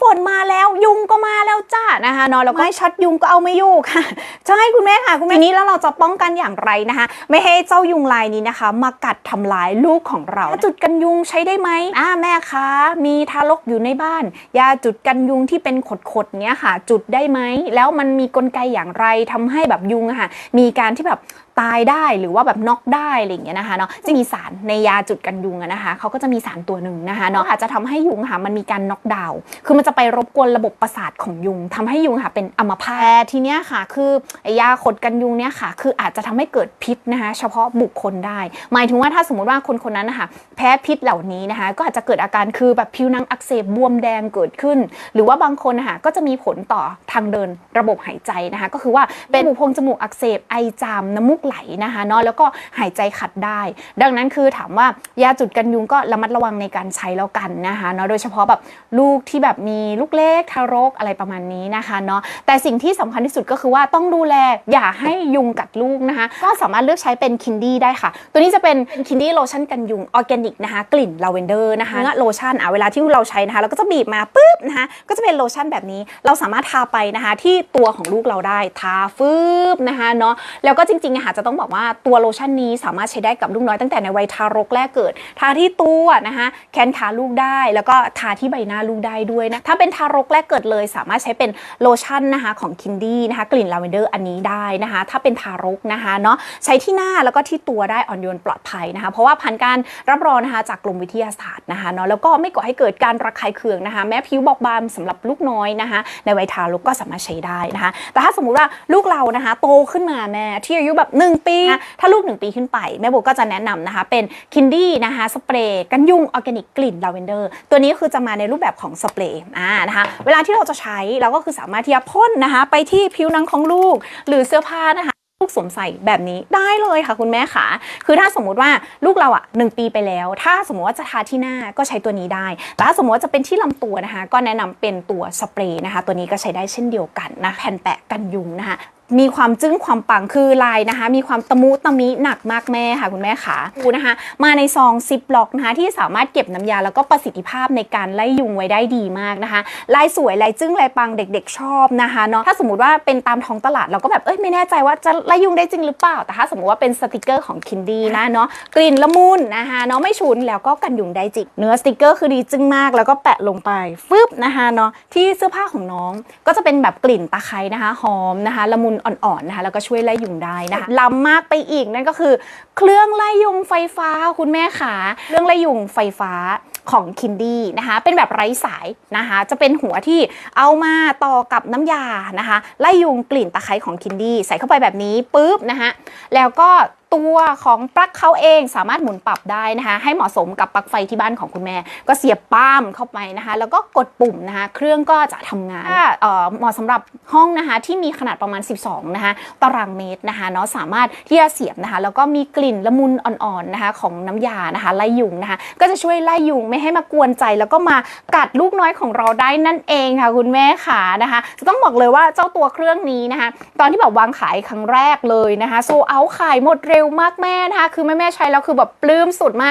ฝนมาแล้วยุงก็มาแล้วจ้านะคะเนาะแล้วก็ไม่ช็อตยุงก็เอาไม่อยู่ค่ะใช่คุณแม่ค่ะคุณแม่ทีนี้แล้วเราจะป้องกันอย่างไรนะคะ ไม่ให้เจ้ายุงลายนี้นะคะ มากัดทำลายลูกของเรา จุดกันยุงใช้ได้ไหมอ่าแม่คะมีทารกอยู่ในบ้านยาจุดกันยุงที่เป็นขดๆเนี้ยค่ะ จุดได้ไหมแล้วมันมีกลไกอย่างไรทำให้แบบยุงอะค่ะมีการที่แบบตายได้หรือว่าแบบน็อกได้อะไรอย่างเงี้ยนะคะเนาะจะมีสารในยาจุดกันยุงอะนะคะเขาก็จะมีสารตัวหนึ่งนะคะเนาะอาจจะทำให้ยุงค่ะมันมีการน็อกดาวน์คือมันจะไปรบกวนระบบประสาทของยุงทำให้ยุงค่ะเป็นอัมพาตแต่ทีเนี้ยค่ะ คือไอ้ยาขดกันยุงเนี่ยค่ะ คืออาจจะทำให้เกิดพิษนะคะ เฉพาะบุคคลได้ หมายถึงว่าถ้าสมมติว่าคนคนนั้นนะคะแพ้พิษเหล่านี้นะคะ ก็อาจจะเกิดอาการคือแบบผิวหนังอักเสบบวมแดงเกิดขึ้น หรือว่าบางคนนะคะก็จะมีผลต่อทางเดินระบบหายใจนะคะ ก็คือว่าเป็นหูพงจมูกอักเสบไอจามน้ำมูกไหลนะคะเนาะแล้วก็หายใจขัดได้ ดังนั้นคือถามว่ายาจุดกันยุงก็ระมัดระวังในการใช้แล้วกันนะคะเนาะโดยเฉพาะแบบลูกที่แบบมีลูกเล็กทารกอะไรประมาณนี้นะคะเนาะแต่สิ่งที่สำคัญที่สุดก็คือว่าต้องดูแลอย่าให้ยุงกัดลูกนะคะก็สามารถเลือกใช้เป็นคินดี้ได้ค่ะ ตัวนี้จะเป็นคินดี้โลชั่นกันยุงออร์แกนิกนะคะกลิ่นลาเวนเดอร์นะคะเนื้อโลชั่นอะเวลาที่เราใช้นะคะเราก็จะบีบมาปุ๊บนะคะก็จะเป็นโลชั่นแบบนี้เราสามารถทาไปนะคะที่ตัวของลูกเราได้ทาฟืบนะคะเนาะแล้วก็จริงๆอะค่ะจะต้องบอกว่าตัวโลชั่นนี้สามารถใช้ได้กับลูกน้อยตั้งแต่ในวัยทารกแรกเกิด ทาที่ตัวนะคะแขนขาลูกได้ แล้วก็ทาที่ใบหน้าลูกได้ด้วยนะ ถ้าเป็นทารกแรกเกิดเลย สามารถใช้เป็นโลชั่นนะคะของคินดี้นะคะกลิ่นลาเวนเดอร์อันนี้ได้นะคะ ถ้าเป็นทารกนะคะเนาะใช้ที่หน้าแล้วก็ที่ตัวได้อ่อนโยนปลอดภัยนะคะ เพราะว่าผ่านการรับรองนะคะจากกรมวิทยาศาสตร์นะคะเนาะแล้วก็ไม่ก่อให้เกิดการระคายเคืองนะคะ แม้ผิวบอบบางสำหรับลูกน้อยนะคะ ในวัยทารกก็สามารถใช้ได้นะคะ แต่ถ้าสมมุติว่าลูกเรานะคะ โตขึ้นมาแม่ที่อายุแบบ1 ปีนะถ้าลูก 1 ปีขึ้นไป แม่โบก็จะแนะนำนะคะ เป็นคินดี้นะคะสเปรย์กันยุงออร์แกนิกกลิ่นลาเวนเดอร์ตัวนี้คือจะมาในรูปแบบของสเปรย์อ่านะคะเวลาที่เราจะใช้เราก็คือสามารถที่จะพ่นนะคะ ไปที่ผิวหนังของลูกหรือเสื้อผ้านะคะลูกสวมใส่แบบนี้ได้เลยค่ะคุณแม่ค่ะ คือถ้าสมมุติว่าลูกเราอะหนึ่งปีไปแล้ว ถ้าสมมติว่าจะทาที่หน้าก็ใช้ตัวนี้ได้ แต่ถ้าสมมติว่าจะเป็นที่ลำตัวนะคะ ก็แนะนำเป็นตัวสเปรย์นะคะ ตัวนี้ก็ใช้ได้เช่นเดียวกันนะแผ่นแปะกันยุงนะคะ มีความจึ้งความปังคือลายนะคะ มีความตะมุตะมิหนักมากแม่ค่ะคุณแม่ขาดูนะคะ มาในซองซิปล็อกนะคะที่สามารถเก็บน้ำยาแล้วก็ประสิทธิภาพในการไล่ยุงไว้ได้ดีมากนะคะ ลายสวยลายจึ้งลายปังเด็ก ๆ ชอบนะคะเนาะถ้าสมมติว่าเป็นตามท้องตลาดเราก็แบบเอ้ยไม่แน่ใจว่าจะไล่ยุงได้จริงหรือเปล่าแต่ถ้าสมมติว่าเป็นสติกเกอร์ของคินดี้นะเนาะกลิ่นละมุนนะคะเนาะไม่ฉุนแล้วก็กันยุงได้จริงเนื้อสติกเกอร์คือดีจึ้งมากแล้วก็แปะลงไปฟึบนะคะเนาะที่เสื้อผ้าของน้องก็จะเป็นแบบกลิ่นตะไคร้นะคะหอมนะคะละมุนอ่อนๆนะคะแล้วก็ช่วยไล่ยุงได้นะคะล้ำมากไปอีกนั่นก็คือ เครื่องไล่ยุงไฟฟ้าคุณแม่ขาเครื่องไล่ยุงไฟฟ้าของคินดี้นะคะเป็นแบบไร้สายนะคะจะเป็นหัวที่เอามาต่อกับน้ำยานะคะไล่ยุงกลิ่นตะไคร้ของคินดี้ใส่เข้าไปแบบนี้ปุ๊บนะคะแล้วก็ ตัวของปลั๊กเขาเองสามารถหมุนปรับได้นะคะให้เหมาะสมกับปลั๊กไฟที่บ้านของคุณแม่ ก็เสียบป้ามเข้าไปนะคะแล้วก็กดปุ่มนะคะเครื่องก็จะทำงานถ้าเอ่อเหมาะสำหรับห้องนะคะที่มีขนาดประมาณ 12นะคะตารางเมตรนะคะเนาะสามารถที่จะเสียบนะคะแล้วก็มีกลิ่นละมุนอ่อนๆนะคะของน้ำยานะคะไล่ยุงนะคะก็จะช่วยไล่ยุงไม่ให้มากวนใจ แล้วก็มากัดลูกน้อยของเราได้นั่นเองค่ะคุณแม่ขานะคะจะต้องบอกเลยว่าเจ้าตัวเครื่องนี้นะคะตอนที่แบบวางขายครั้งแรกเลยนะคะโซเอาขายหมดเร็วมากแม่นะคะ คือแม่แม่ใช้แล้วคือแบบปลื้มสุดมาก